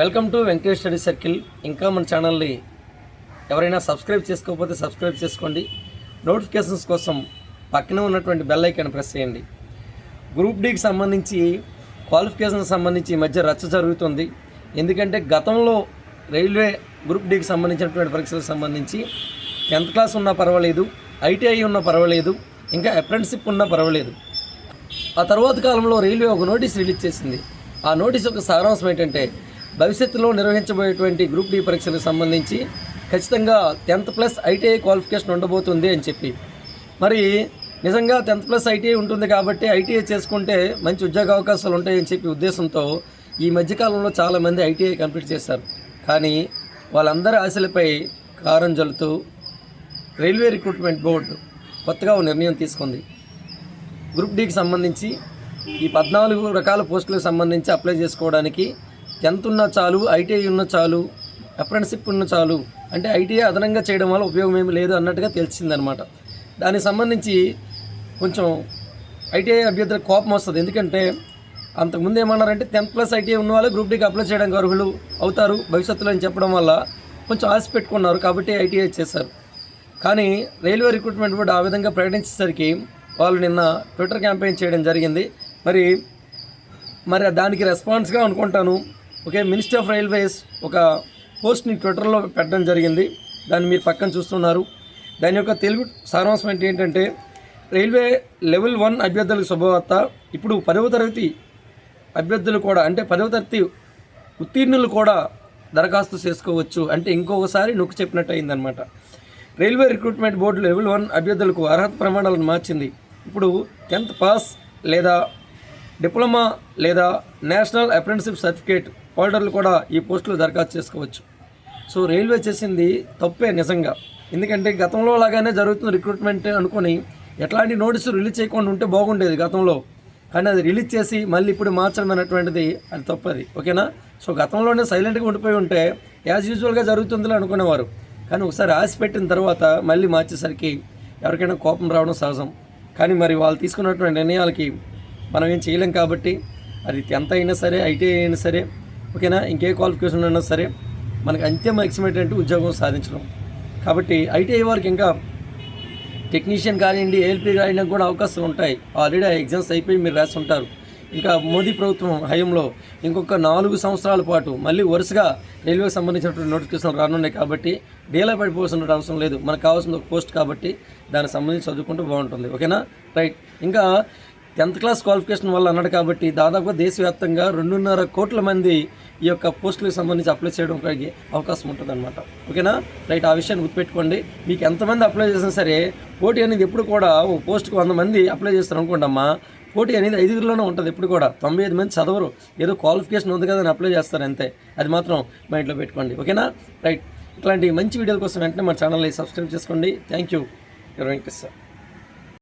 Welcome to Venkatesh study circle. ఇంకా మన ఛానల్ని ఎవరైనా సబ్స్క్రైబ్ చేసుకోకపోతే సబ్స్క్రైబ్ చేసుకోండి. నోటిఫికేషన్స్ కోసం పక్కన ఉన్నటువంటి బెల్ ఐకాన్ ప్రెస్ చేయండి. గ్రూప్ డీకి సంబంధించి క్వాలిఫికేషన్కి సంబంధించి ఈ మధ్య రచ్చ జరుగుతుంది. ఎందుకంటే గతంలో రైల్వే గ్రూప్ డీకి సంబంధించినటువంటి పరీక్షలకు సంబంధించి టెన్త్ క్లాస్ ఉన్నా పర్వాలేదు ఐటీఐ ఉన్నా పర్వాలేదు ఇంకా అప్రెంటిసిప్ ఉన్నా పర్వాలేదు. ఆ తర్వాత కాలంలో రైల్వే ఒక నోటీస్ రిలీజ్ చేసింది. ఆ నోటీస్ యొక్క సారాంశం ఏంటంటే భవిష్యత్తులో నిర్వహించబోయేటువంటి గ్రూప్ డి పరీక్షలకు సంబంధించి ఖచ్చితంగా టెన్త్ ప్లస్ ఐటీఐ క్వాలిఫికేషన్ ఉండబోతుంది అని చెప్పి. మరి నిజంగా టెన్త్ ప్లస్ ఐటీఐ ఉంటుంది కాబట్టి ఐటీఐ చేసుకుంటే మంచి ఉద్యోగ అవకాశాలు ఉంటాయని చెప్పి ఉద్దేశంతో ఈ మధ్యకాలంలో చాలామంది ఐటీఐ కంప్లీట్ చేశారు. కానీ వాళ్ళందరి ఆశలపై కారం జల్లుతూ రైల్వే రిక్రూట్మెంట్ బోర్డు కొత్తగా ఒక నిర్ణయం తీసుకుంది. గ్రూప్ డీకి సంబంధించి ఈ పద్నాలుగు రకాల పోస్టులకు సంబంధించి అప్లై చేసుకోవడానికి టెన్త్ ఉన్న చాలు ఐటీఐ ఉన్న చాలు అప్రెంటిసిప్ ఉన్న చాలు అంటే ఐటీఐ అదనంగా చేయడం వల్ల ఉపయోగం ఏమి లేదు అన్నట్టుగా తెలిసిందనమాట. దానికి సంబంధించి కొంచెం ఐటీఐ అభ్యర్థులకు కోపం వస్తుంది. ఎందుకంటే అంతకుముందు ఏమన్నారంటే టెన్త్ ప్లస్ ఐటీఐ ఉన్న వాళ్ళు గ్రూప్ డీకి అప్లై చేయడానికి అర్హులు అవుతారు భవిష్యత్తులో అని చెప్పడం వల్ల కొంచెం ఆశ పెట్టుకున్నారు కాబట్టి ఐటీఐ చేశారు. కానీ రైల్వే రిక్రూట్మెంట్ బోర్డు ఆ విధంగా ప్రకటించేసరికి వాళ్ళు నిన్న ట్విట్టర్ క్యాంపెయిన్ చేయడం జరిగింది. మరి మరి దానికి రెస్పాన్స్గా అనుకుంటాను. ఓకే మినిస్టర్ ఆఫ్ రైల్వేస్ ఒక పోస్ట్ని ట్విట్టర్లో పెట్టడం జరిగింది. దాన్ని మీరు పక్కన చూస్తున్నారు. దాని యొక్క తెలుగు సారాంశం ఏంటి ఏంటంటే రైల్వే లెవెల్ వన్ అభ్యర్థులకు శుభవార్త. ఇప్పుడు పదవ తరగతి అభ్యర్థులు కూడా అంటే పదవ తరగతి ఉత్తీర్ణులు కూడా దరఖాస్తు చేసుకోవచ్చు అంటే ఇంకొకసారి నొక్కి చెప్పినట్టు అయిందనమాట railway recruitment board level one అభ్యర్థులకు అర్హత ప్రమాణాలను మార్చింది. ఇప్పుడు టెన్త్ పాస్ లేదా డిప్లొమా లేదా నేషనల్ అప్రెంటిసిప్ సర్టిఫికేట్ హోల్డర్లు కూడా ఈ పోస్టులు దరఖాస్తు చేసుకోవచ్చు. సో రైల్వే చేసింది తప్పే నిజంగా. ఎందుకంటే గతంలో లాగానే జరుగుతున్న రిక్రూట్మెంట్ అనుకొని ఎట్లాంటి నోటీసులు రిలీజ్ చేయకుండా ఉంటే బాగుండేది గతంలో. కానీ అది రిలీజ్ చేసి మళ్ళీ ఇప్పుడు మార్చడం అనేటువంటిది అది తప్పది. ఓకేనా? సో గతంలోనే సైలెంట్గా ఉండిపోయి ఉంటే యాజ్ యూజువల్గా జరుగుతుందిలే అనుకునేవారు. కానీ ఒకసారి ఆశ పెట్టిన తర్వాత మళ్ళీ మార్చేసరికి ఎవరికైనా కోపం రావడం సహజం. కానీ మరి వాళ్ళు తీసుకున్నటువంటి నిర్ణయాలకి మనం ఏం చేయలేం కాబట్టి అది ఎంత అయినా సరే ఐటీఐ అయినా సరే ఓకేనా? ఇంకే క్వాలిఫికేషన్ అయినా సరే మనకు అంత్యం ఎక్స్పెక్ట్ అంటే ఉద్యోగం సాధించడం. కాబట్టి ఐటీఐ వారికి ఇంకా టెక్నీషియన్ కానివ్వండి ఏఎల్పీ కానివ్వడానికి కూడా అవకాశం ఉంటాయి. ఆల్రెడీ ఆ ఎగ్జామ్స్ అయిపోయి మీరు రాసి ఉంటారు ఇంకా మోదీ ప్రభుత్వం హయంలో ఇంకొక నాలుగు సంవత్సరాల పాటు మళ్ళీ వరుసగా రైల్వేకి సంబంధించినటువంటి నోటిఫికేషన్ రానున్నాయి కాబట్టి డీలా పడిపోవాల్సిన అవసరం లేదు. మనకు కావాల్సిన ఒక పోస్ట్ కాబట్టి దానికి సంబంధించి చదువుకుంటూ బాగుంటుంది. ఓకేనా? రైట్ ఇంకా టెన్త్ క్లాస్ క్వాలిఫికేషన్ వల్ల అన్నాడు కాబట్టి దాదాపుగా దేశవ్యాప్తంగా రెండున్నర కోట్ల మంది ఈ యొక్క పోస్టులకు సంబంధించి అప్లై చేయడం కలిగే అవకాశం ఉంటుంది అనమాట ఓకేనా? రైట్ ఆ విషయాన్ని గుర్తుపెట్టుకోండి. మీకు ఎంతమంది అప్లై చేసినా సరే పోటీ అనేది ఎప్పుడు కూడా ఓ పోస్ట్కి వంద మంది అప్లై చేస్తారు అనుకోండి అమ్మా పోటీ అనేది ఐదుగురిలోనే ఉంటుంది ఎప్పుడు కూడా. తొంభై ఐదు మంది చదవరు. ఏదో క్వాలిఫికేషన్ ఉంది కదా అని అప్లై చేస్తారు అంతే. అది మాత్రం మైండ్లో పెట్టుకోండి. ఓకేనా? రైట్. ఇట్లాంటి మంచి వీడియోల కోసం వెంటనే మా ఛానల్ని సబ్స్క్రైబ్ చేసుకోండి. Thank you. వెంకటేష్ సార్